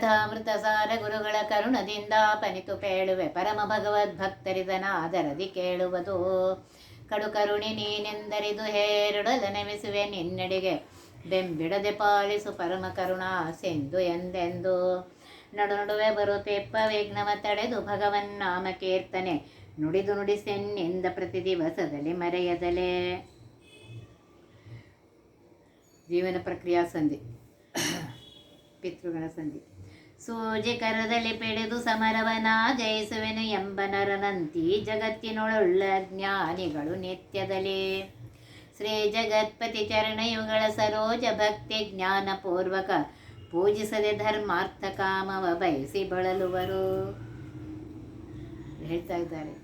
ಸಾರ ಗುರುಗಳ ಕರುಣದಿಂದ ಪನಿತು ಪೇಳುವೆ ಪರಮ ಭಗವದ್ ಭಕ್ತರಿದನಾದರದಿ ಕೇಳುವುದು. ಕಡು ಕರುಣಿ ನೀನೆಂದರಿದು ಹೇರುಡಲ ನೆಮಿಸುವೆ ನಿನ್ನಡಿಗೆ. ಬೆಂಬಿಡದೆ ಪಾಲಿಸು ಪರಮ ಕರುಣಾ ಸಿಂಧು ಎಂದೆಂದು. ನಡು ನಡುವೆ ಬರುತ್ತೆಪ್ಪ ವಿಘ್ನವ ತಡೆದು ಭಗವನ್ ನಾಮ ಕೀರ್ತನೆ. ನುಡಿದು ನುಡಿಸೆನ್ನಿಂದ ಪ್ರತಿ ದಿವಸದಲ್ಲಿ ಮರೆಯದಲೇ. ಜೀವನ ಪ್ರಕ್ರಿಯಾ ಸಂಧಿ. ಪಿತೃಗಳ ಸಂಧಿ. ಸೂಜಿ ಕರದಲ್ಲಿ ಪೆಡೆದು ಸಮರವನ, ಜಯಿಸುವೆನು ಎಂಬ ನರನಂತಿ ಜಗತ್ತಿನೊಳುಳ್ಳ ಜ್ಞಾನಿಗಳು ನಿತ್ಯದಲ್ಲಿ. ಶ್ರೀ ಜಗತ್ಪತಿ ಚರಣಯುಗಳ ಸರೋಜ ಭಕ್ತಿ ಜ್ಞಾನಪೂರ್ವಕ ಪೂಜಿಸದೆ ಧರ್ಮಾರ್ಥ ಕಾಮವ ಬಯಸಿ ಬಳಲುವರು. ಹೇಳ್ತಾ ಇದ್ದಾರೆ.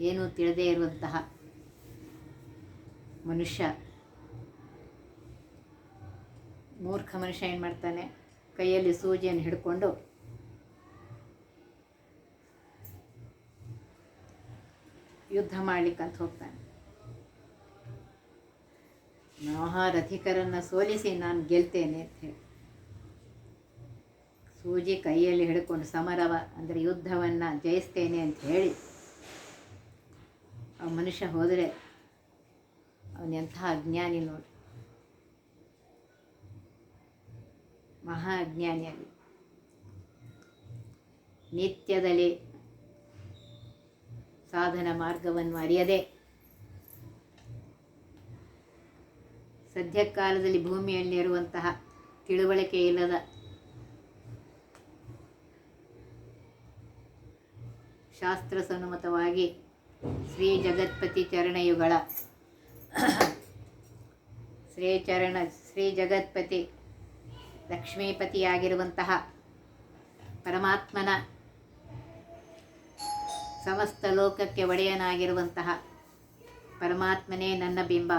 ಏನು ತಿಳಿದೇ ಇರುವಂತಹ ಮನುಷ್ಯ. ಮೂರ್ಖ ಮನುಷ್ಯ ಏನು ಮಾಡ್ತಾನೆ? ಕೈಯಲ್ಲಿ ಸೂಜಿಯನ್ನು ಹಿಡ್ಕೊಂಡು ಯುದ್ಧ ಮಾಡ್ಲಿಕ್ಕಂತ ಹೋಗ್ತಾನೆ. ಮಹಾರಥಿಕರನ್ನ ಸೋಲಿಸಿ ನಾನು ಗೆಲ್ತೇನೆ ಅಂತ ಹೇಳಿ. ಸೂಜಿ ಕೈಯಲ್ಲಿ ಹಿಡ್ಕೊಂಡು ಸಮರವ, ಅಂದರೆ ಯುದ್ಧವನ್ನು ಜಯಿಸ್ತೇನೆ ಅಂತ ಹೇಳಿ ಆ ಮನುಷ್ಯ ಹೋದರೆ ಅವನೆಂಥ ಅಜ್ಞಾನಿ ನೋಡಿ. ಮಹಾ ಅಜ್ಞಾನಿಯಾಗಿ ನಿತ್ಯದಲ್ಲಿ ಸಾಧನ ಮಾರ್ಗವನ್ನು ಅರಿಯದೆ ಸದ್ಯಕಾಲದಲ್ಲಿ ಭೂಮಿಯಲ್ಲಿರುವಂತಹ ತಿಳುವಳಿಕೆ ಇಲ್ಲದ ಶಾಸ್ತ್ರ ಸನ್ಮತವಾಗಿ ಶ್ರೀ ಜಗತ್ಪತಿ ಚರಣಯುಗಳ ಶ್ರೀ ಚರಣ ಶ್ರೀ ಜಗತ್ಪತಿ ಲಕ್ಷ್ಮೀಪತಿಯಾಗಿರುವಂತಹ ಪರಮಾತ್ಮನ ಸಮಸ್ತ ಲೋಕಕ್ಕೆ ಒಡೆಯನಾಗಿರುವಂತಹ ಪರಮಾತ್ಮನೇ ನನ್ನ ಬಿಂಬ.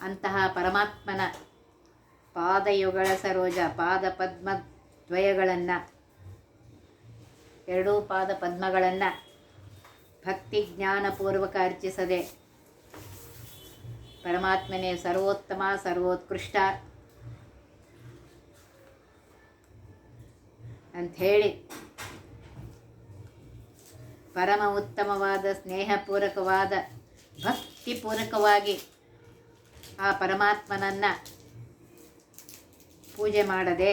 ಅಂತಹ ಪರಮಾತ್ಮನ ಪಾದಯುಗಳ ಸರೋಜ, ಪಾದ ಪದ್ಮದ್ವಯಗಳನ್ನು ಎರಡೂ ಪಾದ ಪದ್ಮಗಳನ್ನು ಭಕ್ತಿ ಜ್ಞಾನಪೂರ್ವಕ ಅರ್ಚಿಸದೆ ಪರಮಾತ್ಮನೇ ಸರ್ವೋತ್ತಮ, ಸರ್ವೋತ್ಕೃಷ್ಟ ಅಂಥೇಳಿ ಪರಮ ಉತ್ತಮವಾದ ಸ್ನೇಹಪೂರ್ವಕವಾದ ಭಕ್ತಿಪೂರ್ವಕವಾಗಿ ಆ ಪರಮಾತ್ಮನನ್ನು ಪೂಜೆ ಮಾಡದೆ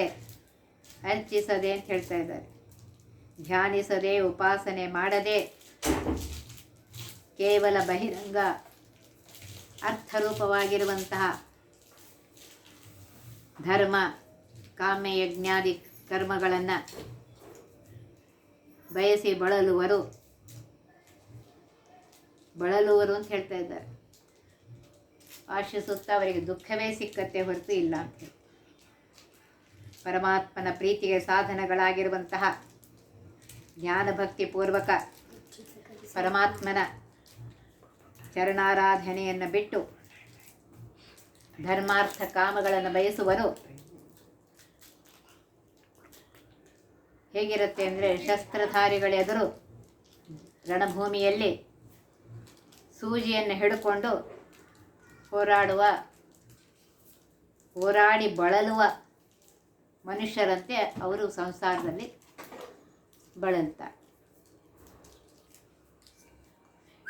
ಅರ್ಚಿಸದೆ ಅಂತ ಹೇಳ್ತಾ ಇದ್ದಾರೆ. ಧ್ಯಾನಿಸದೆ, ಉಪಾಸನೆ ಮಾಡದೆ ಕೇವಲ ಬಹಿರಂಗ ಅರ್ಥರೂಪವಾಗಿರುವಂತಹ ಧರ್ಮ ಕಾಮ್ಯ ಯಜ್ಞಾದಿ ಕರ್ಮಗಳನ್ನು ಬಯಸಿ ಬಳಲುವರು. ಬಳಲುವರು ಅಂತ ಹೇಳ್ತಾ ಇದ್ದಾರೆ. ಆಶಿಸುತ್ತಾ ಅವರಿಗೆ ದುಃಖವೇ ಸಿಕ್ಕತ್ತೆ ಹೊರತು ಇಲ್ಲ ಅಂತ ಪರಮಾತ್ಮನ ಪ್ರೀತಿಗೆ ಸಾಧನಗಳಾಗಿರುವಂತಹ ಜ್ಞಾನಭಕ್ತಿ ಪೂರ್ವಕ ಪರಮಾತ್ಮನ ಚರಣಾರಾಧನೆಯನ್ನು ಬಿಟ್ಟು ಧರ್ಮಾರ್ಥ ಕಾಮಗಳನ್ನು ಬಯಸುವರು. ಹೇಗಿರುತ್ತೆ ಅಂದರೆ ಶಸ್ತ್ರಧಾರಿಗಳೆದುರು ರಣಭೂಮಿಯಲ್ಲಿ ಸೂಜಿಯನ್ನು ಹಿಡ್ಕೊಂಡು ಹೋರಾಡುವ, ಹೋರಾಡಿ ಬಳಲುವ ಮನುಷ್ಯರಂತೆ ಅವರು ಸಂಸಾರದಲ್ಲಿ ಬಳಲ್ತಾರೆ.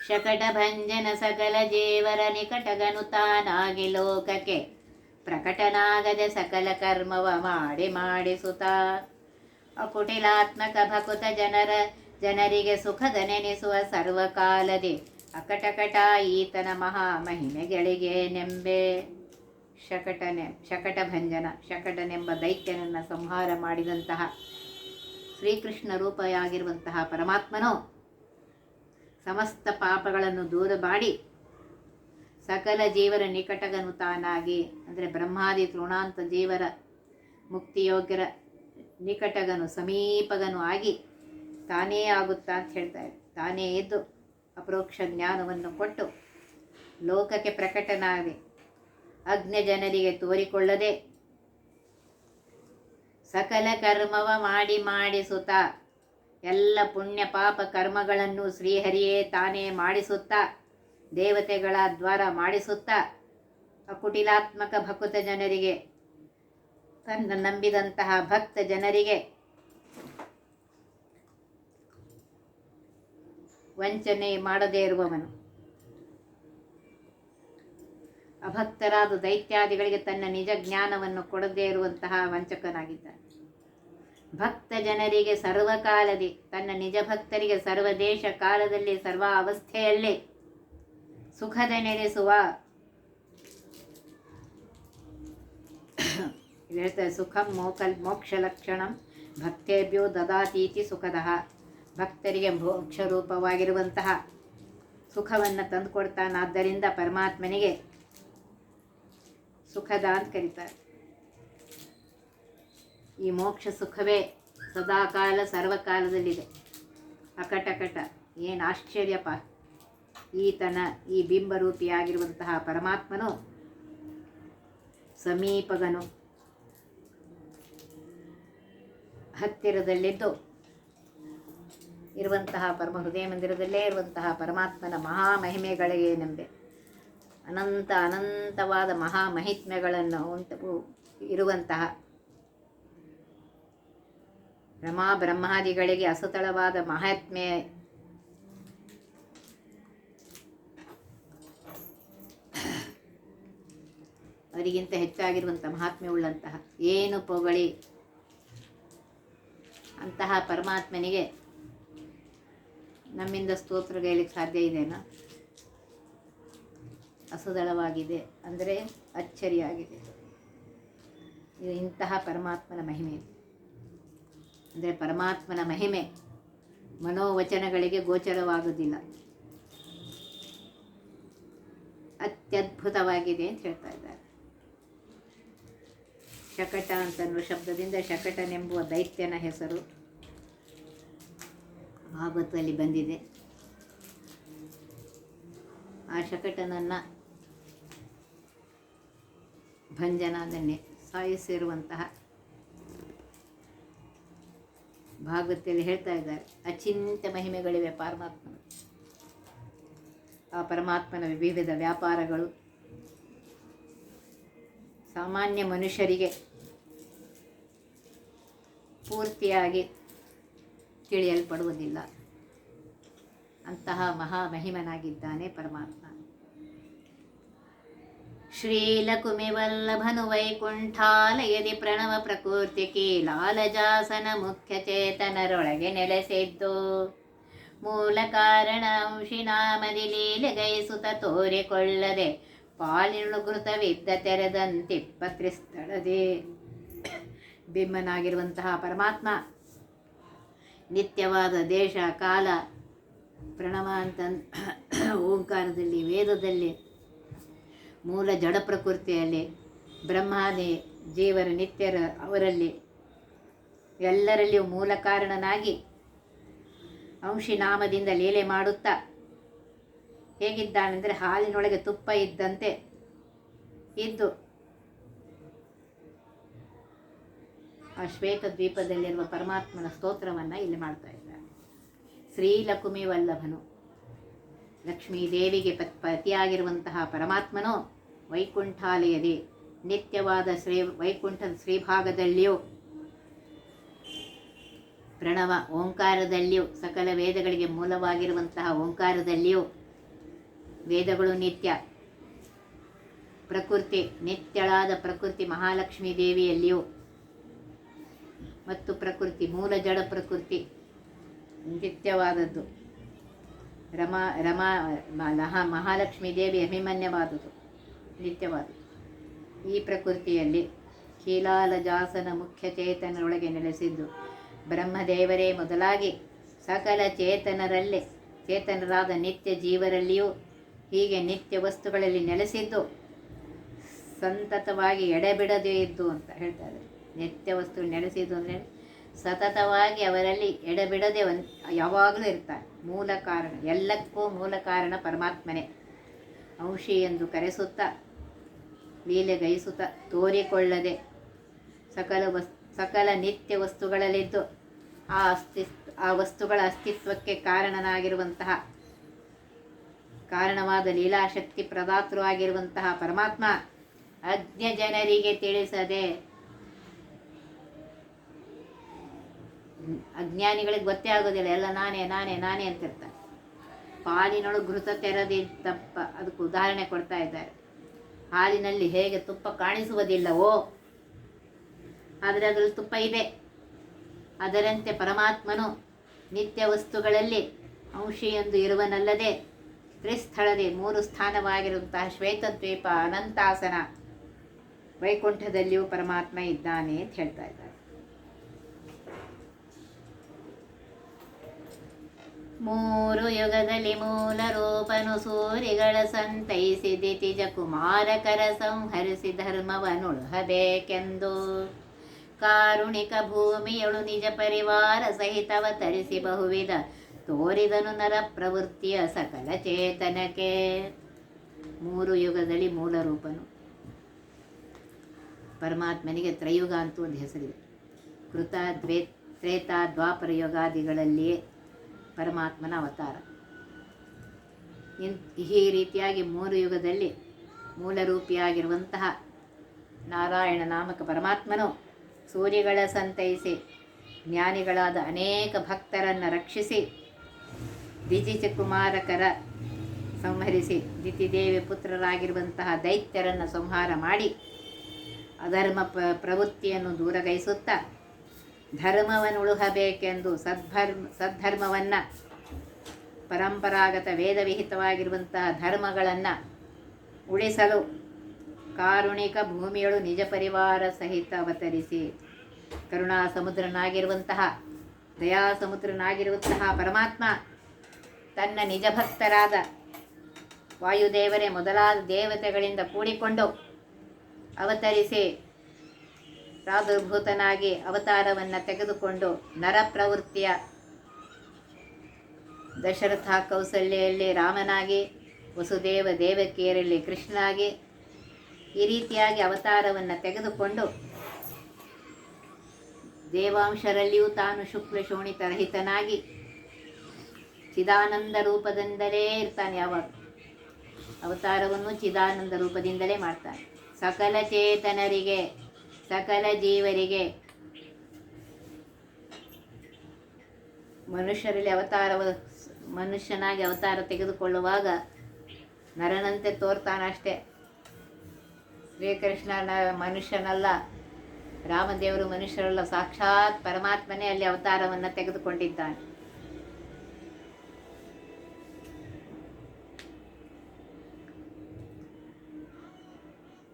ಶಕಟ ಭಂಜನ ಸಕಲ ಜೇವರ ನಿಕಟಗನು ತಾನಾಗಿ ಲೋಕಕ್ಕೆ ಪ್ರಕಟನಾಗದೆ ಸಕಲ ಕರ್ಮವ ಮಾಡಿ ಮಾಡಿಸುತ್ತ. ಅಕುಟಿಲಾತ್ಮಕ ಭಕುತ ಜನರ, ಜನರಿಗೆ ಸುಖದ ನೆನೆಸುವ ಸರ್ವಕಾಲದಿ ಅಕಟಕಟ ಈತನ ಮಹಾ ಮಹಿಮೆಗಳಿಗೆ ನೆಂಬೆ. ಶಕಟನೆ ಶಕಟ ಭಂಜನ ಶಕಟನೆಂಬ ದೈತ್ಯನನ್ನು ಸಂಹಾರ ಮಾಡಿದಂತಹ ಶ್ರೀಕೃಷ್ಣ ರೂಪಿಯಾಗಿರುವಂತಹ ಪರಮಾತ್ಮನು ಸಮಸ್ತ ಪಾಪಗಳನ್ನು ದೂರ ಮಾಡಿ ಸಕಲ ಜೀವರ ನಿಕಟಗನು ತಾನಾಗಿ, ಅಂದರೆ ಬ್ರಹ್ಮಾದಿ ತೃಣಾಂತ ಜೀವರ ಮುಕ್ತಿಯೋಗ್ಯರ ನಿಕಟಗನು, ಸಮೀಪಗನು ಆಗಿ ತಾನೇ ಆಗುತ್ತಾ ಅಂತ ಹೇಳ್ತಾರೆ ತಾನೇ ಎದ್ದು ಅಪರೋಕ್ಷ ಜ್ಞಾನವನ್ನು ಕೊಟ್ಟು ಲೋಕಕ್ಕೆ ಪ್ರಕಟನಾಗಿ ಅಗ್ನಿ ಜನರಿಗೆ ತೋರಿಕೊಳ್ಳದೆ ಸಕಲ ಕರ್ಮವ ಮಾಡಿ ಮಾಡಿಸುತ್ತ ಎಲ್ಲ ಪುಣ್ಯ ಪಾಪ ಕರ್ಮಗಳನ್ನು ಶ್ರೀಹರಿಯೇ ತಾನೇ ಮಾಡಿಸುತ್ತಾ, ದೇವತೆಗಳ ದ್ವಾರ ಮಾಡಿಸುತ್ತಾ, ಅಕುಟಿಲಾತ್ಮಕ ಭಕುತ ಜನರಿಗೆ, ತನ್ನ ನಂಬಿದಂತಹ ಭಕ್ತ ಜನರಿಗೆ ವಂಚನೆ ಮಾಡದೇ ಇರುವವನು. ಅಭಕ್ತರಾದ ದೈತ್ಯಾದಿಗಳಿಗೆ ತನ್ನ ನಿಜ ಜ್ಞಾನವನ್ನು ಕೊಡದೇ ಇರುವಂತಹ ವಂಚಕನಾಗಿದ್ದಾನೆ ಭಕ್ತ ಜನರಿಗೆ ಸರ್ವಕಾಲದಿ, ತನ್ನ ನಿಜ ಭಕ್ತರಿಗೆ ಸರ್ವ ದೇಶ ಕಾಲದಲ್ಲಿ ಸರ್ವ ಅವಸ್ಥೆಯಲ್ಲೇ ಸುಖದ ನೆಲೆಸುವ. ಸುಖಂ ಮೋಕಲ್ ಮೋಕ್ಷ ಲಕ್ಷಣಂ ಭಕ್ತೇಭ್ಯೋ ದದಾತೀತಿ ಸುಖದಃ. ಭಕ್ತರಿಗೆ ಮೋಕ್ಷ ರೂಪವಾಗಿರುವಂತಹ ಸುಖವನ್ನು ತಂದುಕೊಡ್ತಾನಾದ್ದರಿಂದ ಪರಮಾತ್ಮನಿಗೆ ಸುಖದ ಅಂತ ಕರೀತಾರೆ. ಈ ಮೋಕ್ಷ ಸುಖವೇ ಸದಾಕಾಲ ಸರ್ವಕಾಲದಲ್ಲಿದೆ. ಅಕಟಕಟ ಏನು ಆಶ್ಚರ್ಯಪ್ಪ. ಈತನ ಈ ಬಿಂಬರೂಪಿಯಾಗಿರುವಂತಹ ಪರಮಾತ್ಮನು ಸಮೀಪಗನು. ಹತ್ತಿರದಲ್ಲಿದ್ದು ಇರುವಂತಹ ಪರಮ ಹೃದಯ ಮಂದಿರದಲ್ಲೇ ಇರುವಂತಹ ಪರಮಾತ್ಮನ ಮಹಾ ಮಹಿಮೆಗಳಿಗೇನೆಂಬೆ ಅನಂತ ಅನಂತವಾದ ಮಹಾ ಮಹಿತ್ಮೆಗಳನ್ನು ಉಂಟು, ಇರುವಂತಹ ರಮಾ ಬ್ರಹ್ಮಾದಿಗಳಿಗೆ ಅಸತಳವಾದ ಮಹಾತ್ಮೆ ಅವರಿಗಿಂತ ಹೆಚ್ಚಾಗಿರುವಂಥ ಮಹಾತ್ಮೆ ಉಳ್ಳಂತಹ ಏನು ಪೊಗಳಿ. ಅಂತಹ ಪರಮಾತ್ಮನಿಗೆ ನಮ್ಮಿಂದ ಸ್ತೋತ್ರಗೈಲಿಕ್ಕೆ ಸಾಧ್ಯ ಇದೆನಾ? ಅಸದಳವಾಗಿದೆ ಅಂದರೆ ಅಚ್ಚರಿಯಾಗಿದೆ. ಇದು ಇಂತಹ ಪರಮಾತ್ಮನ ಮಹಿಮೆ ಅಂದರೆ ಪರಮಾತ್ಮನ ಮಹಿಮೆ ಮನೋವಚನಗಳಿಗೆ ಗೋಚರವಾಗುವುದಿಲ್ಲ. ಅತ್ಯದ್ಭುತವಾಗಿದೆ ಅಂತ ಹೇಳ್ತಾ ಇದ್ದಾರೆ. ಶಕಟ ಅಂತನ್ನುವ ಶಬ್ದದಿಂದ ಶಕಟನೆಂಬುವ ದೈತ್ಯನ ಹೆಸರು ಭಾಗವತದಲ್ಲಿ ಬಂದಿದೆ. ಆ ಶಕಟನನ್ನು ಭಂಜನದನ್ನೇ ಸಾಯಿಸಿರುವಂತಹ ಭಾಗವತದಲ್ಲಿ ಹೇಳ್ತಾ ಇದ್ದಾರೆ, ಅಚಿಂತ್ಯ ಮಹಿಮೆಗಳಿವೆ ಪರಮಾತ್ಮನ. ಆ ಪರಮಾತ್ಮನ ವಿವಿಧ ವ್ಯಾಪಾರಗಳು. ಸಾಮಾನ್ಯ ಮನುಷ್ಯರಿಗೆ ಪೂರ್ತಿಯಾಗಿ ತಿಳಿಯಲ್ಪಡುವುದಿಲ್ಲ. ಅಂತಹ ಮಹಾ ಮಹಿಮನಾಗಿದ್ದಾನೆ ಪರಮಾತ್ಮ. ಶ್ರೀಲಕುಮಿವಲ್ಲಭನು ವೈಕುಂಠಾಲಯದಿ ಪ್ರಣವ ಪ್ರಕೃತಿ ಕೀಲಾಲಜಾಸನ ಮುಖ್ಯ ಚೇತನರೊಳಗೆ ನೆಲೆಸಿದ್ದು. ಮೂಲ ಕಾರಣ ಅಂಶಿನಾಮದಿ ಲೀಲೆಗೈಸುತ ತೋರಿಕೊಳ್ಳದೆ ಪಾಲಿನುಗೃತವಿದ್ದ ತೆರೆದಂತಿಪ್ಪ ತ್ರಿಸ್ಥಳದೆ. ಬಿಂಬನಾಗಿರುವಂತಹ ಪರಮಾತ್ಮ ನಿತ್ಯವಾದ ದೇಶ, ಕಾಲ, ಪ್ರಣವ ಅಂತ ಓಂಕಾರದಲ್ಲಿ, ವೇದದಲ್ಲಿ ಮೂಲ ಜಡ ಪ್ರಕೃತಿಯಲ್ಲಿ ಬ್ರಹ್ಮಾದಿ ಜೀವರ ನಿತ್ಯರ ಅವರಲ್ಲಿ ಎಲ್ಲರಲ್ಲಿಯೂ ಮೂಲ ಕಾರಣನಾಗಿ ಅಂಶಿ ನಾಮದಿಂದ ಲೀಲೆ ಮಾಡುತ್ತಾ ಹೇಗಿದ್ದಾನೆಂದರೆ ಹಾಲಿನೊಳಗೆ ತುಪ್ಪ ಇದ್ದಂತೆ ಇದ್ದು ಆ ಶ್ವೇತ ದ್ವೀಪದಲ್ಲಿರುವ ಪರಮಾತ್ಮನ ಸ್ತೋತ್ರವನ್ನು ಇಲ್ಲಿ ಮಾಡ್ತಾ ಇದ್ದಾರೆ. ಶ್ರೀಲಕುಮಿ ವಲ್ಲಭನು ಲಕ್ಷ್ಮೀದೇವಿಗೆ ಪತ್ ಪತಿಯಾಗಿರುವಂತಹ ಪರಮಾತ್ಮನು ವೈಕುಂಠಾಲಯದಿ ನಿತ್ಯವಾದ ಶ್ರೀ ವೈಕುಂಠದ ಶ್ರೀಭಾಗದಲ್ಲಿಯೂ, ಪ್ರಣವ ಓಂಕಾರದಲ್ಲಿಯೂ, ಸಕಲ ವೇದಗಳಿಗೆ ಮೂಲವಾಗಿರುವಂತಹ ಓಂಕಾರದಲ್ಲಿಯೂ ವೇದಗಳು ನಿತ್ಯ. ಪ್ರಕೃತಿ ನಿತ್ಯಳಾದ ಪ್ರಕೃತಿ ಮಹಾಲಕ್ಷ್ಮೀ ದೇವಿಯಲ್ಲಿಯೂ ಮತ್ತು ಪ್ರಕೃತಿ ಮೂಲ ಜಡ ಪ್ರಕೃತಿ ನಿತ್ಯವಾದದ್ದು. ರಮಾ ರಮಾ, ಮಹಾ ಮಹಾಲಕ್ಷ್ಮೀ ದೇವಿ ಅಭಿಮನ್ಯವಾದುದು. ನಿತ್ಯವಾದುದು ಈ ಪ್ರಕೃತಿಯಲ್ಲಿ ಕೀಲಾಲಜಾಸನ ಮುಖ್ಯ ಚೇತನರೊಳಗೆ ನೆಲೆಸಿದ್ದು, ಬ್ರಹ್ಮದೇವರೇ ಮೊದಲಾಗಿ ಸಕಲ ಚೇತನರಲ್ಲೇ, ಚೇತನರಾದ ನಿತ್ಯ ಜೀವರಲ್ಲಿಯೂ ಹೀಗೆ ನಿತ್ಯ ವಸ್ತುಗಳಲ್ಲಿ ನೆಲೆಸಿದ್ದು, ಸಂತತವಾಗಿ ಎಡೆಬಿಡದೇ ಇದ್ದು ಅಂತ ಹೇಳ್ತಾರೆ ನಿತ್ಯ ವಸ್ತು ನೆಲೆಸಿದ್ದು ಅಂದರೆ ಸತತವಾಗಿ ಅವರಲ್ಲಿ ಎಡೆಬಿಡದೆ ಯಾವಾಗಲೂ ಇರ್ತಾರೆ. ಮೂಲ ಕಾರಣ, ಎಲ್ಲಕ್ಕೂ ಮೂಲ ಕಾರಣ ಪರಮಾತ್ಮನೇ. ಅಂಶಿ ಎಂದು ಕರೆಸುತ್ತಾ ಲೀಲೆಗೈಸುತ್ತಾ ತೋರಿಕೊಳ್ಳದೆ ಸಕಲ ವಸ್, ಸಕಲ ನಿತ್ಯ ವಸ್ತುಗಳಲ್ಲಿದ್ದು ಆ ಅಸ್ತಿ ಆ ವಸ್ತುಗಳ ಅಸ್ತಿತ್ವಕ್ಕೆ ಕಾರಣನಾಗಿರುವಂತಹ, ಕಾರಣವಾದ ಲೀಲಾಶಕ್ತಿ ಪ್ರದಾತೃ ಆಗಿರುವಂತಹ ಪರಮಾತ್ಮ ಅಜ್ಞ ಜನರಿಗೆ ತಿಳಿಸದೆ ಅಜ್ಞಾನಿಗಳಿಗೆ ಗೊತ್ತೇ ಆಗೋದಿಲ್ಲ. ಎಲ್ಲ ನಾನೇ ನಾನೇ ನಾನೇ ಅಂತಿರ್ತಾರೆ. ಪಾಲಿನೊಳಗೆ ಘೃತ ತೆರದಿದ್ದಪ್ಪ. ಅದಕ್ಕೆ ಉದಾಹರಣೆ ಕೊಡ್ತಾ ಇದ್ದಾರೆ. ಹಾಲಿನಲ್ಲಿ ಹೇಗೆ ತುಪ್ಪ ಕಾಣಿಸುವುದಿಲ್ಲವೋ ಆದರೆ ಅದರಲ್ಲಿ ತುಪ್ಪ ಇದೆ. ಅದರಂತೆ ಪರಮಾತ್ಮನು ನಿತ್ಯ ವಸ್ತುಗಳಲ್ಲಿ ಅಂಶಿಯೊಂದು ಇರುವನಲ್ಲದೆ ತ್ರಿಸ್ಥಳದೇ ಮೂರು ಸ್ಥಾನವಾಗಿರುವಂತಹ ಶ್ವೇತದ್ವೀಪ ಅನಂತಾಸನ ವೈಕುಂಠದಲ್ಲಿಯೂ ಪರಮಾತ್ಮ ಇದ್ದಾನೆ ಅಂತ ಹೇಳ್ತಾ ಇದ್ದಾರೆ. ಮೂರು ಯುಗದಲ್ಲಿ ಮೂಲ ರೂಪನು ಸೂರಿಗಳ ಸಂತೈಸಿ ದಿತಿಜ ಕುಮಾರಕರ ಸಂಹರಿಸಿ ಧರ್ಮವನುಳುಹಬೇಕೆಂದು. ಕಾರುಣಿಕ ಭೂಮಿಯಳು ನಿಜ ಪರಿವಾರ ಸಹಿತವ ತರಿಸಿ ಬಹುವಿಧ ತೋರಿದನು ನರ ಪ್ರವೃತ್ತಿಯ ಸಕಲ ಚೇತನಕ್ಕೆ. ಮೂರು ಯುಗದಲ್ಲಿ ಮೂಲ ರೂಪನು. ಪರಮಾತ್ಮನಿಗೆ ತ್ರಯುಗ ಅಂತೂ ಒಂದು ಹೆಸರಿದೆ. ಕೃತ, ದ್ವೇ, ತ್ರೇತ, ದ್ವಾಪರ ಯುಗಾದಿಗಳಲ್ಲಿಯೇ ಪರಮಾತ್ಮನ ಅವತಾರ. ಈ ರೀತಿಯಾಗಿ ಮೂರು ಯುಗದಲ್ಲಿ ಮೂಲರೂಪಿಯಾಗಿರುವಂತಹ ನಾರಾಯಣ ನಾಮಕ ಪರಮಾತ್ಮನು ಸೂರ್ಯಗಳ ಸಂತೈಸಿ ಜ್ಞಾನಿಗಳಾದ ಅನೇಕ ಭಕ್ತರನ್ನು ರಕ್ಷಿಸಿ ಕುಮಾರಕರ ಸಂಹರಿಸಿ ದಿತಿದೇವಿ ಪುತ್ರರಾಗಿರುವಂತಹ ದೈತ್ಯರನ್ನು ಸಂಹಾರ ಮಾಡಿ ಅಧರ್ಮ ಪ್ರವೃತ್ತಿಯನ್ನು ದೂರಗೈಸುತ್ತಾ ಧರ್ಮವನ್ನು ಉಳುಹಬೇಕೆಂದು ಸದ್ಧರ್ಮ ಸದ್ಧರ್ಮವನ್ನು ಪರಂಪರಾಗತ ವೇದವಿಹಿತವಾಗಿರುವಂತಹ ಧರ್ಮಗಳನ್ನು ಉಳಿಸಲು ಕಾರುಣಿಕ ಭೂಮಿಯಳು ನಿಜ ಪರಿವಾರ ಸಹಿತ ಅವತರಿಸಿ ಕರುಣಾ ಸಮುದ್ರನಾಗಿರುವಂತಹ ದಯಾ ಸಮುದ್ರನಾಗಿರುವಂತಹ ಪರಮಾತ್ಮ ತನ್ನ ನಿಜ ಭಕ್ತರಾದ ವಾಯುದೇವರೇ ಮೊದಲಾದ ದೇವತೆಗಳಿಂದ ಕೂಡಿಕೊಂಡು ಅವತರಿಸಿ ಪ್ರಾದುರ್ಭೂತನಾಗಿ ಅವತಾರವನ್ನು ತೆಗೆದುಕೊಂಡು ನರ ಪ್ರವೃತ್ತಿಯ ದಶರಥ ಕೌಸಲ್ಯಲ್ಲಿ ರಾಮನಾಗಿ, ವಸುದೇವ ದೇವಕಿಯರಲ್ಲಿ ಕೃಷ್ಣನಾಗಿ ಈ ರೀತಿಯಾಗಿ ಅವತಾರವನ್ನು ತೆಗೆದುಕೊಂಡು ದೇವಾಂಶರಲ್ಲಿಯೂ ತಾನು ಶುಕ್ಲ ಶೋಣಿತರಹಿತನಾಗಿ ಚಿದಾನಂದ ರೂಪದಿಂದಲೇ ಇರ್ತಾನೆ. ಯಾವಾಗ ಅವತಾರವನ್ನು ಚಿದಾನಂದ ರೂಪದಿಂದಲೇ ಮಾಡ್ತಾನೆ. ಸಕಲ ಚೇತನರಿಗೆ ಸಕಲ ಜೀವರಿಗೆ. ಮನುಷ್ಯರಲ್ಲಿ ಅವತಾರ ಮನುಷ್ಯನಾಗಿ ಅವತಾರ ತೆಗೆದುಕೊಳ್ಳುವಾಗ ನರನಂತೆ ತೋರ್ತಾನಷ್ಟೇ. ಶ್ರೀಕೃಷ್ಣನ ಮನುಷ್ಯನಲ್ಲ, ರಾಮದೇವರು ಮನುಷ್ಯರಲ್ಲ, ಸಾಕ್ಷಾತ್ ಪರಮಾತ್ಮನೇ ಅಲ್ಲಿ ಅವತಾರವನ್ನು ತೆಗೆದುಕೊಂಡಿದ್ದಾನೆ.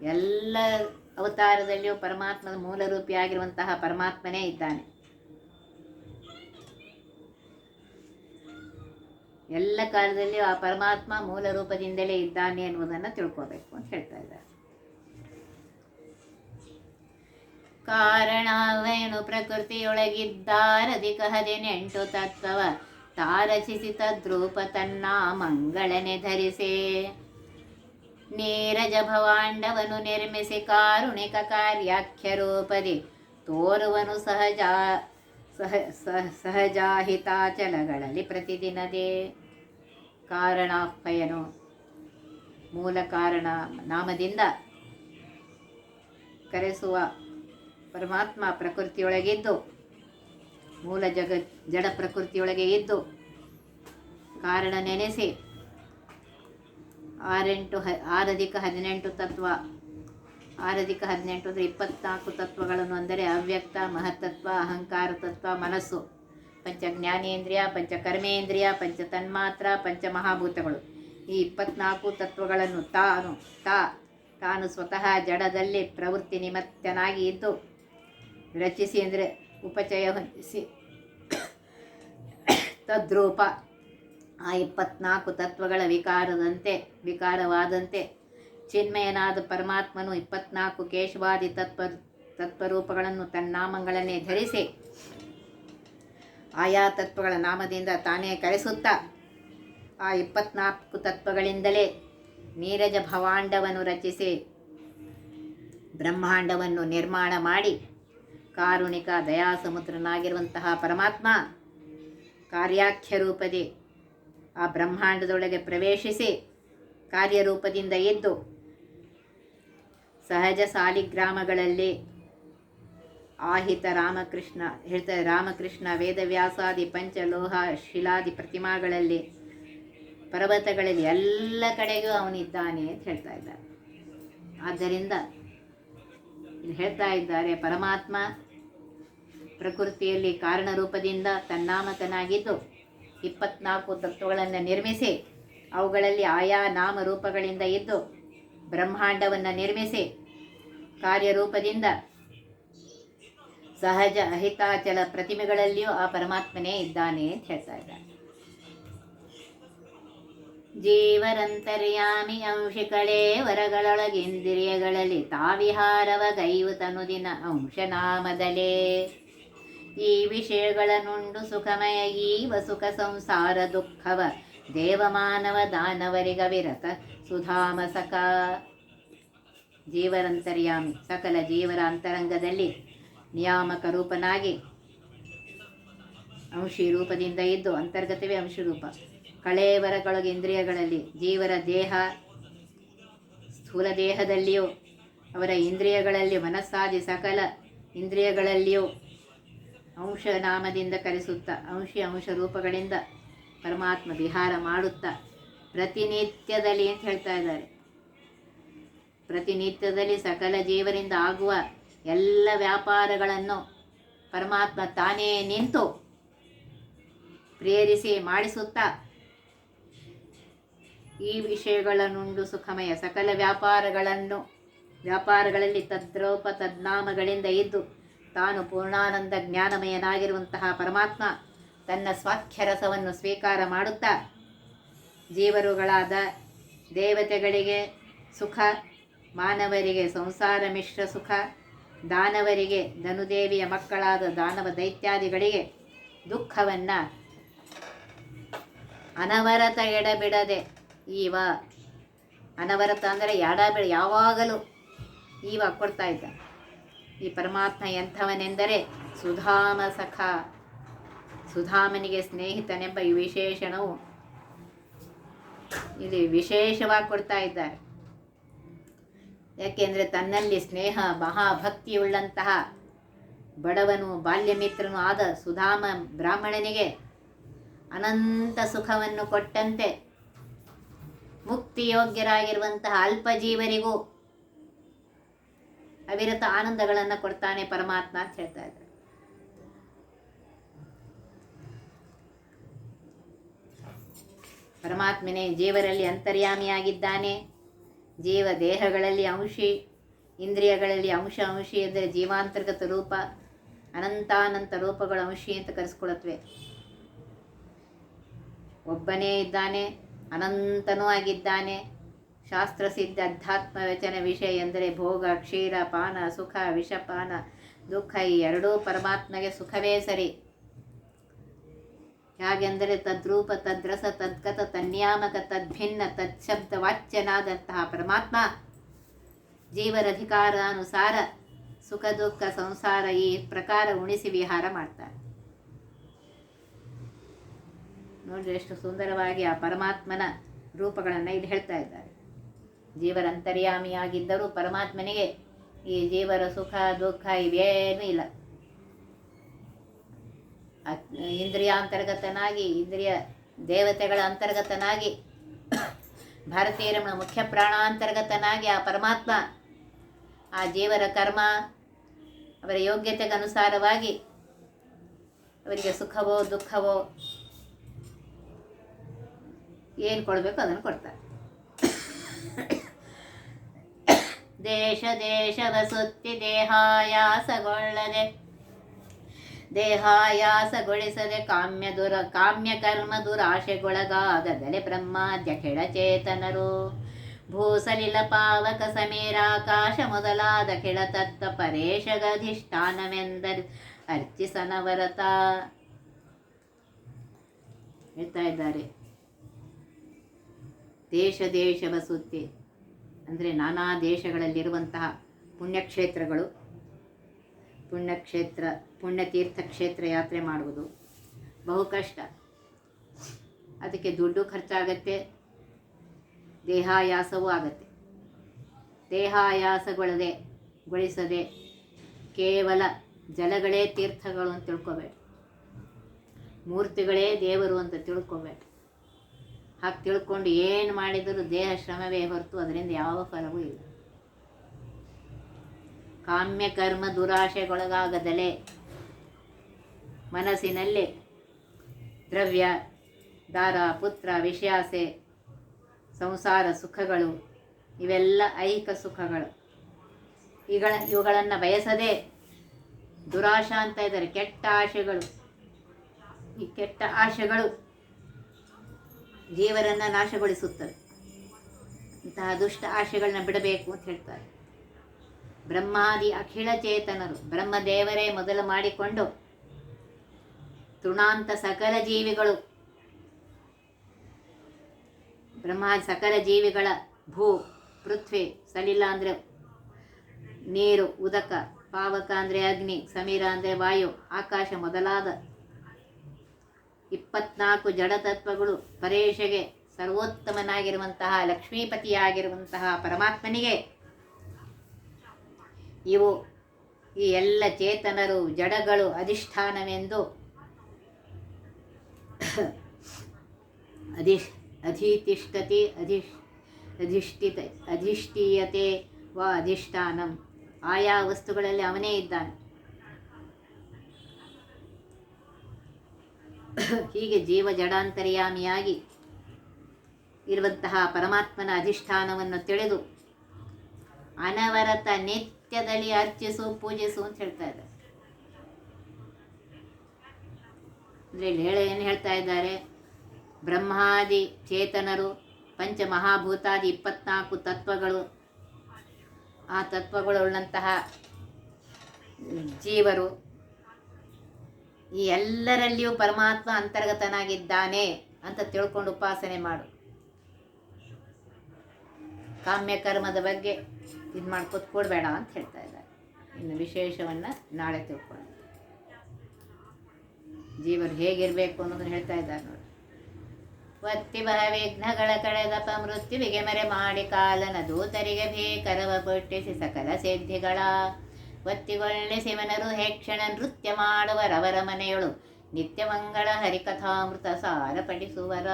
ಎಲ್ಲ ಅವತಾರದಲ್ಲಿಯೂ ಪರಮಾತ್ಮದ ಮೂಲರೂಪಿಯಾಗಿರುವಂತಹ ಪರಮಾತ್ಮನೇ ಇದ್ದಾನೆ. ಎಲ್ಲ ಕಾಲದಲ್ಲಿಯೂ ಆ ಪರಮಾತ್ಮ ಮೂಲ ರೂಪದಿಂದಲೇ ಇದ್ದಾನೆ ಎನ್ನುವುದನ್ನು ತಿಳ್ಕೋಬೇಕು ಅಂತ ಹೇಳ್ತಾ ಇದ್ದಾರೆ. ಕಾರಣವೇನು ಪ್ರಕೃತಿಯೊಳಗಿದ್ದಾರಧಿಕ ಹದಿನೆಂಟು ತತ್ವವ ತಾರಚಿಸಿ ತದ್ರೂಪ ತನ್ನ ಮಂಗಳನೆ ಧರಿಸೆ. ನೀರಜ ಭವಾಂಡವನು ನಿರ್ಮಿಸಿ ಕಾರುಣಿಕ ಕಾರ್ಯಾಖ್ಯ ರೂಪದಿ. ತೋರುವನು ಸಹಜ, ಸಹ ಸಹ, ಸಹಜಾಹಿತಾಚಲಗಳಲ್ಲಿ ಪ್ರತಿದಿನದೇ ಕಾರಣಾಪ್ಪಯನು ಮೂಲ ಕಾರಣ ನಾಮದಿಂದ ಕರೆಸುವ ಪರಮಾತ್ಮ ಪ್ರಕೃತಿಯೊಳಗಿದ್ದು, ಮೂಲ ಜಗ, ಜಡ ಪ್ರಕೃತಿಯೊಳಗೆ ಇದ್ದು, ಕಾರಣ ನೆನೆಸಿ ಆರೆಂಟು ಹ, ಆರಧಿಕ ಹದಿನೆಂಟು ತತ್ವ. ಆರಧಿಕ ಹದಿನೆಂಟು ಅಂದರೆ ಇಪ್ಪತ್ನಾಲ್ಕು ತತ್ವಗಳನ್ನು ಅಂದರೆ ಅವ್ಯಕ್ತ, ಮಹತ್ತತ್ವ, ಅಹಂಕಾರ ತತ್ವ, ಮನಸ್ಸು. ಪಂಚ ಜ್ಞಾನೇಂದ್ರಿಯ, ಪಂಚ ಕರ್ಮೇಂದ್ರಿಯ, ಪಂಚ ತನ್ಮಾತ್ರ, ಪಂಚ ಮಹಾಭೂತಗಳು. ಈ ಇಪ್ಪತ್ನಾಲ್ಕು ತತ್ವಗಳನ್ನು ತಾನು, ತಾ, ತಾನು ಸ್ವತಃ ಜಡದಲ್ಲಿ ಪ್ರವೃತ್ತಿ ನಿಮತ್ತನಾಗಿ ಇದ್ದು, ರಚಿಸಿ ಅಂದರೆ ಉಪಚಯ ಹೊಂದಿಸಿ, ತದ್ರೂಪ ಆ ಇಪ್ಪತ್ನಾಲ್ಕು ತತ್ವಗಳ ವಿಕಾರದಂತೆ, ವಿಕಾರವಾದಂತೆ ಚಿನ್ಮಯನಾದ ಪರಮಾತ್ಮನು ಇಪ್ಪತ್ನಾಲ್ಕು ಕೇಶವಾದಿ ತತ್ವ, ತತ್ವರೂಪಗಳನ್ನು ತನ್ನ ನಾಮಗಳನ್ನೇ ಧರಿಸಿ ಆಯಾ ತತ್ವಗಳ ನಾಮದಿಂದ ತಾನೇ ಕರೆಸುತ್ತಾ ಆ ಇಪ್ಪತ್ನಾಲ್ಕು ತತ್ವಗಳಿಂದಲೇ ನೀರಜ ಭವಾಂಡವನ್ನು ರಚಿಸಿ ಬ್ರಹ್ಮಾಂಡವನ್ನು ನಿರ್ಮಾಣ ಮಾಡಿ ಕಾರುಣಿಕ ದಯಾಸಮುದ್ರನಾಗಿರುವಂತಹ ಪರಮಾತ್ಮ ಕಾರ್ಯಾಖ್ಯ ರೂಪದಿ ಆ ಬ್ರಹ್ಮಾಂಡದೊಳಗೆ ಪ್ರವೇಶಿಸಿ ಕಾರ್ಯರೂಪದಿಂದ ಎದ್ದು ಸಹಜ ಸಾಲಿಗ್ರಾಮಗಳಲ್ಲಿ ಆಹಿತ ರಾಮಕೃಷ್ಣ ಹೇಳ್ತಾರೆ ರಾಮಕೃಷ್ಣ, ವೇದವ್ಯಾಸಾದಿ, ಪಂಚಲೋಹ, ಶಿಲಾದಿ ಪ್ರತಿಮಾಗಳಲ್ಲಿ, ಪರ್ವತಗಳಲ್ಲಿ ಎಲ್ಲ ಕಡೆಗೂ ಅವನಿದ್ದಾನೆ ಅಂತ ಹೇಳ್ತಾ ಇದ್ದಾರೆ. ಆದ್ದರಿಂದ ಹೇಳ್ತಾ ಇದ್ದಾರೆ, ಪರಮಾತ್ಮ ಪ್ರಕೃತಿಯಲ್ಲಿ ಕಾರಣರೂಪದಿಂದ ತನ್ನಾಮತನಾಗಿದ್ದು ಇಪ್ಪತ್ನಾಲ್ಕು ತತ್ವಗಳನ್ನು ನಿರ್ಮಿಸಿ, ಅವುಗಳಲ್ಲಿ ಆಯಾ ನಾಮರೂಪಗಳಿಂದ ಇದ್ದು ಬ್ರಹ್ಮಾಂಡವನ್ನು ನಿರ್ಮಿಸಿ, ಕಾರ್ಯರೂಪದಿಂದ ಸಹಜ ಅಹಿತಾಚಲ ಪ್ರತಿಮೆಗಳಲ್ಲಿಯೂ ಆ ಪರಮಾತ್ಮನೇ ಇದ್ದಾನೆ ಅಂತ ಹೇಳ್ತಾ ಇದ್ದಾರೆ. ಜೀವರಂತರ್ಯಾಮಿ ಅಂಶಿಕಳೇ ವರಗಳೊಳಗಿಂದ್ರಿಯಗಳಲ್ಲಿ ತಾವಿಹಾರವ ಗೈವು ತನುದಿನ ಅಂಶನಾಮದಲೇ. ಈ ವಿಷಯಗಳನ್ನುಂಡು ಸುಖಮಯ ಈವ ಸುಖ ಸಂಸಾರ ದುಃಖವ. ದೇವಮಾನವ ದಾನವರಿಗ ವಿರತ ಸುಧಾಮ ಸಖ ಜೀವರಂತರ್ಯಾಮಿ. ಸಕಲ ಜೀವರ ಅಂತರಂಗದಲ್ಲಿ ನಿಯಾಮಕ ರೂಪನಾಗಿ ಅಂಶಿ ರೂಪದಿಂದ ಇದ್ದು ಅಂತರ್ಗತವೇ ಅಂಶಿ ರೂಪ. ಕಳೇವರಗೊಳಗೆ ಇಂದ್ರಿಯಗಳಲ್ಲಿ ಜೀವರ ದೇಹ, ಸ್ಥೂಲ ದೇಹದಲ್ಲಿಯೂ ಅವರ ಇಂದ್ರಿಯಗಳಲ್ಲಿ ಮನಸ್ಸಾದಿ ಸಕಲ ಇಂದ್ರಿಯಗಳಲ್ಲಿಯೂ ಅಂಶ ನಾಮದಿಂದ ಕರೆಸುತ್ತಾ ಅಂಶಿ ಅಂಶ ರೂಪಗಳಿಂದ ಪರಮಾತ್ಮ ವಿಹಾರ ಮಾಡುತ್ತಾ ಪ್ರತಿನಿತ್ಯದಲ್ಲಿ ಅಂತ ಹೇಳ್ತಾ ಇದ್ದಾರೆ. ಪ್ರತಿನಿತ್ಯದಲ್ಲಿ ಸಕಲ ಜೀವರಿಂದ ಆಗುವ ಎಲ್ಲ ವ್ಯಾಪಾರಗಳನ್ನು ಪರಮಾತ್ಮ ತಾನೇ ನಿಂತು ಪ್ರೇರಿಸಿ ಮಾಡಿಸುತ್ತಾ ಈ ವಿಷಯಗಳನ್ನುಂಡು ಸುಖಮಯ ಸಕಲ ವ್ಯಾಪಾರಗಳನ್ನು ವ್ಯಾಪಾರಗಳಲ್ಲಿ ತದ್ರೂಪ ತದ್ನಾಮಗಳಿಂದ ಇದ್ದು ತಾನು ಪೂರ್ಣಾನಂದ ಜ್ಞಾನಮಯನಾಗಿರುವಂತಹ ಪರಮಾತ್ಮ ತನ್ನ ಸ್ವಾಖ್ಯರಸವನ್ನು ಸ್ವೀಕಾರ ಮಾಡುತ್ತಾ ಜೀವರುಗಳಾದ ದೇವತೆಗಳಿಗೆ ಸುಖ, ಮಾನವರಿಗೆ ಸಂಸಾರ ಮಿಶ್ರ ಸುಖ, ದಾನವರಿಗೆ ಧನುದೇವಿಯ ಮಕ್ಕಳಾದ ದಾನವ ದೈತ್ಯಾದಿಗಳಿಗೆ ದುಃಖವನ್ನು ಅನವರತ ಎಡಬಿಡದೆ ಈವ ಅನವರತ ಅಂದರೆ ಎಡಬಿಡ ಯಾವಾಗಲೂ ಈವ ಕೊಡ್ತಾ ಇದ್ದ. ಈ ಪರಮಾತ್ಮ ಎಂಥವನೆಂದರೆ ಸುಧಾಮ ಸಖ. ಸುಧಾಮನಿಗೆ ಸ್ನೇಹಿತನೆಂಬ ಈ ವಿಶೇಷಣವು ಇಲ್ಲಿ ವಿಶೇಷವಾಗಿ ಕೊಡ್ತಾ ಇದ್ದಾರೆ. ಯಾಕೆಂದರೆ ತನ್ನಲ್ಲಿ ಸ್ನೇಹ ಮಹಾಭಕ್ತಿಯುಳ್ಳಂತಹ ಬಡವನು ಬಾಲ್ಯ ಮಿತ್ರನು ಆದ ಸುಧಾಮ ಬ್ರಾಹ್ಮಣನಿಗೆ ಅನಂತ ಸುಖವನ್ನು ಕೊಟ್ಟಂತೆ. ಮುಕ್ತಿಯೋಗ್ಯರಾಗಿರುವಂತಹ ಅಲ್ಪ ಜೀವರಿಗೂ ಅವಿರತ ಆನಂದಗಳನ್ನು ಕೊಡ್ತಾನೆ ಪರಮಾತ್ಮ ಅಂತ ಹೇಳ್ತಾ ಇದ್ದಾರೆ. ಪರಮಾತ್ಮನೇ, ಜೀವರಲ್ಲಿ ಅಂತರ್ಯಾಮಿಯಾಗಿದ್ದಾನೆ. ಜೀವ ದೇಹಗಳಲ್ಲಿ ಅಂಶಿ, ಇಂದ್ರಿಯಗಳಲ್ಲಿ ಅಂಶ ಅಂಶಿ ಎಂದರೆ ಜೀವಾಂತರ್ಗತ ರೂಪ, ಅನಂತಾನಂತ ರೂಪಗಳು ಅಂಶಿ ಅಂತ ಕರೆಸ್ಕೊಳತ್ವೆ. ಒಬ್ಬನೇ ಇದ್ದಾನೆ, ಅನಂತನೂ ಆಗಿದ್ದಾನೆ. ಶಾಸ್ತ್ರ ಸಿದ್ಧ ಅಧ್ಯಾತ್ಮ ವಚನ ವಿಷಯ ಎಂದರೆ ಭೋಗ, ಕ್ಷೀರ, ಪಾನ, ಸುಖ, ವಿಷಪಾನ, ದುಃಖ, ಈ ಎರಡೂ ಪರಮಾತ್ಮಗೆ ಸುಖವೇ ಸರಿ. ಹೇಗೆಂದರೆ ತದ್ರೂಪ, ತದ್ರಸ, ತದ್ಗತ, ತನ್ಯಾಮಕ, ತದ್ಭಿನ್ನ, ತತ್ಶಬ್ದ ವಾಚ್ಯನಾದಂತಹ ಪರಮಾತ್ಮ. ಜೀವರಧಿಕಾರಾನುಸಾರ ಸುಖ, ದುಃಖ, ಸಂಸಾರ ಈ ಪ್ರಕಾರ ಉಣಿಸಿ ವಿಹಾರ ಮಾಡ್ತಾರೆ. ನೋಡ್ರಿ ಎಷ್ಟು ಸುಂದರವಾಗಿ ಆ ಪರಮಾತ್ಮನ ರೂಪಗಳನ್ನು ಇಲ್ಲಿ ಹೇಳ್ತಾ ಇದ್ದಾರೆ. ಜೀವರ ಅಂತರ್ಯಾಮಿಯಾಗಿದ್ದರೂ ಪರಮಾತ್ಮನಿಗೆ ಈ ಜೀವರ ಸುಖ ದುಃಖ ಇವೇನೂ ಇಲ್ಲ. ಇಂದ್ರಿಯ ಇಂದ್ರಿಯಾಂತರ್ಗತನಾಗಿ ಇಂದ್ರಿಯ ದೇವತೆಗಳ ಅಂತರ್ಗತನಾಗಿ ಭಾರತೀಯ ರಮಣ ಮುಖ್ಯ ಪ್ರಾಣಾಂತರ್ಗತನಾಗಿ ಆ ಪರಮಾತ್ಮ, ಆ ಜೀವರ ಕರ್ಮ, ಅವರ ಯೋಗ್ಯತೆಗೆ ಅನುಸಾರವಾಗಿ ಅವರಿಗೆ ಸುಖವೋ ದುಃಖವೋ ಏನು ಕೊಡಬೇಕು ಅದನ್ನು ಕೊಡ್ತಾರೆ. ದೇಶ ದೇಶವ ಸುತ್ತಿ ದೇಹಾಯಾಸಗೊಳ್ಳದೆ, ದೇಹಾಯಾಸಗೊಳಿಸದೆ ಕಾಮ್ಯ ದುರ, ಕಾಮ್ಯ ಕರ್ಮ ದುರಾಶೆಗೊಳಗಾಗದಲೆ ಬ್ರಹ್ಮಾದ್ಯ ಕೆಳಚೇತನರು. ಭೂಸಲಿಲ ಪಾವಕ ಸಮೀರಾಕಾಶ ಮೊದಲಾದ ಕೆಳತತ್ತ ಪರೇಶಗಧಿಷ್ಠಾನವೆಂದರೆ ಅರ್ಚಿಸನವರತ. ಹೇಳ್ತಾ ಇದ್ದಾರೆ. ದೇಶ ದೇಶ ಬಸುತ್ತೆ. ಅಂದರೆ ನಾನಾ ದೇಶಗಳಲ್ಲಿರುವಂತಹ ಪುಣ್ಯಕ್ಷೇತ್ರಗಳು, ಪುಣ್ಯಕ್ಷೇತ್ರ ಪುಣ್ಯತೀರ್ಥ ಕ್ಷೇತ್ರ ಯಾತ್ರೆ ಮಾಡುವುದು ಬಹು ಕಷ್ಟ. ಅದಕ್ಕೆ ದುಡ್ಡು ಖರ್ಚಾಗತ್ತೆ, ದೇಹಾಯಾಸವೂ ಆಗತ್ತೆ. ದೇಹಾಯಾಸಗೊಳ್ಳದೆ ಗೊಳಿಸದೆ ಕೇವಲ ಜಲಗಳೇ ತೀರ್ಥಗಳು ಅಂತ ತಿಳ್ಕೊಬೇಡಿ. ಮೂರ್ತಿಗಳೇ ದೇವರು ಅಂತ ತಿಳ್ಕೊಬೇಡ. ಹಾಗೆ ತಿಳ್ಕೊಂಡು ಏನು ಮಾಡಿದರೂ ದೇಹ ಶ್ರಮವೇ ಹೊರತು ಅದರಿಂದ ಯಾವ ಫಲವೂ ಇಲ್ಲ. ಕಾಮ್ಯ ಕರ್ಮ ದುರಾಶೆಗೊಳಗಾಗದಲೇ ಮನಸ್ಸಿನಲ್ಲಿ ದ್ರವ್ಯ, ದಾರ, ಪುತ್ರ ವಿಷಯಾಸೆ ಸಂಸಾರ ಸುಖಗಳು ಇವೆಲ್ಲ ಐಹಿಕ ಸುಖಗಳು. ಇಗಳ ಇವುಗಳನ್ನು ಬಯಸದೆ ದುರಾಶ ಅಂತ ಇದ್ದಾರೆ. ಕೆಟ್ಟ ಆಶೆಗಳು. ಈ ಕೆಟ್ಟ ಆಶೆಗಳು ಜೀವರನ್ನು ನಾಶಗೊಳಿಸುತ್ತವೆ. ಇಂತಹ ದುಷ್ಟ ಆಶೆಗಳನ್ನ ಬಿಡಬೇಕು ಅಂತ ಹೇಳ್ತಾರೆ. ಬ್ರಹ್ಮಾದಿ ಅಖಿಳ ಚೇತನರು ಬ್ರಹ್ಮದೇವರೇ ಮೊದಲು ಮಾಡಿಕೊಂಡು ತೃಣಾಂತ ಸಕಲ ಜೀವಿಗಳು ಬ್ರಹ್ಮ ಸಕಲ ಜೀವಿಗಳ ಭೂ, ಪೃಥ್ವಿ, ಸಲಿಲ ಅಂದರೆ ನೀರು, ಉದಕ, ಪಾವಕ ಅಂದರೆ ಅಗ್ನಿ, ಸಮೀರ ಅಂದರೆ ವಾಯು, ಆಕಾಶ ಮೊದಲಾದ ಇಪ್ಪತ್ನಾಲ್ಕು ಜಡತತ್ವಗಳು ಪರೇಶಗೆ ಸರ್ವೋತ್ತಮನಾಗಿರುವಂತಹ, ಲಕ್ಷ್ಮೀಪತಿಯಾಗಿರುವಂತಹ ಪರಮಾತ್ಮನಿಗೆ. ಇವು ಈ ಎಲ್ಲ ಚೇತನರು, ಜಡಗಳು ಅಧಿಷ್ಠಾನವೆಂದು ಅಧಿಷ್, ಅಧಿತಿಷ್ಠತಿ, ಅಧಿಷ್, ಅಧಿಷ್ಠಿತ, ಅಧಿಷ್ಠೀಯತೆ ವ ಅಧಿಷ್ಠಾನಂ. ಆಯಾ ವಸ್ತುಗಳಲ್ಲಿ ಅವನೇ ಇದ್ದಾನೆ. ಹೀಗೆ ಜೀವ ಜಡಾಂತರ್ಯಾಮಿಯಾಗಿ ಇರುವಂತಹ ಪರಮಾತ್ಮನ ಅಧಿಷ್ಠಾನವನ್ನು ತಿಳಿದು ಅನವರತ ನಿತ್ಯದಲ್ಲಿ ಅರ್ಚಿಸು, ಪೂಜಿಸು ಅಂತ ಹೇಳ್ತಾ ಇದ್ದಾರೆ. ಅಂದರೆ ಇಲ್ಲಿ ಹೇಳ ಏನು ಹೇಳ್ತಾ ಇದ್ದಾರೆ? ಬ್ರಹ್ಮಾದಿ ಚೇತನರು, ಪಂಚಮಹಾಭೂತಾದಿ ಇಪ್ಪತ್ನಾಲ್ಕು ತತ್ವಗಳು. ಆ ತತ್ವಗಳುಳ್ಳಂತಹ ಜೀವರು ಈ ಎಲ್ಲರಲ್ಲಿಯೂ ಪರಮಾತ್ಮ ಅಂತರ್ಗತನಾಗಿದ್ದಾನೆ ಅಂತ ತಿಳ್ಕೊಂಡು ಉಪಾಸನೆ ಮಾಡು. ಕಾಮ್ಯ ಕರ್ಮದ ಬಗ್ಗೆ ಇದು ಮಾಡ್ಕೊತ ಕೊಡಬೇಡ ಅಂತ ಹೇಳ್ತಾ ಇದ್ದಾರೆ. ಇನ್ನು ವಿಶೇಷವನ್ನು ನಾಳೆ ತಿಳ್ಕೊಳ್ಳಿ ಜೀವರು ಹೇಗಿರಬೇಕು ಅನ್ನೋದನ್ನ ಹೇಳ್ತಾ ಇದ್ದಾರೆ ನೋಡಿ. ಒತ್ತಿ ಬಹ ವಿಘ್ನಗಳ ಕಳೆದಪ ಮೃತ್ಯುವಿಗೆ ಮರೆ ಮಾಡಿ ಕಾಲನ ದೂತರಿಗೆ ಭೀಕರವ ಪುಟ್ಟಿಸಿ ಸಕಲ ಸಿದ್ಧಿಗಳ ಒತ್ತಿಗೊಳ್ಳೆ ಶಿವನರು ಹೇಕ್ಷಣ ನೃತ್ಯ ಮಾಡುವರವರ ಮನೆಯೊಳು ನಿತ್ಯ ಮಂಗಳ ಹರಿಕಥಾಮೃತ ಸಾರ ಪಡಿಸುವರ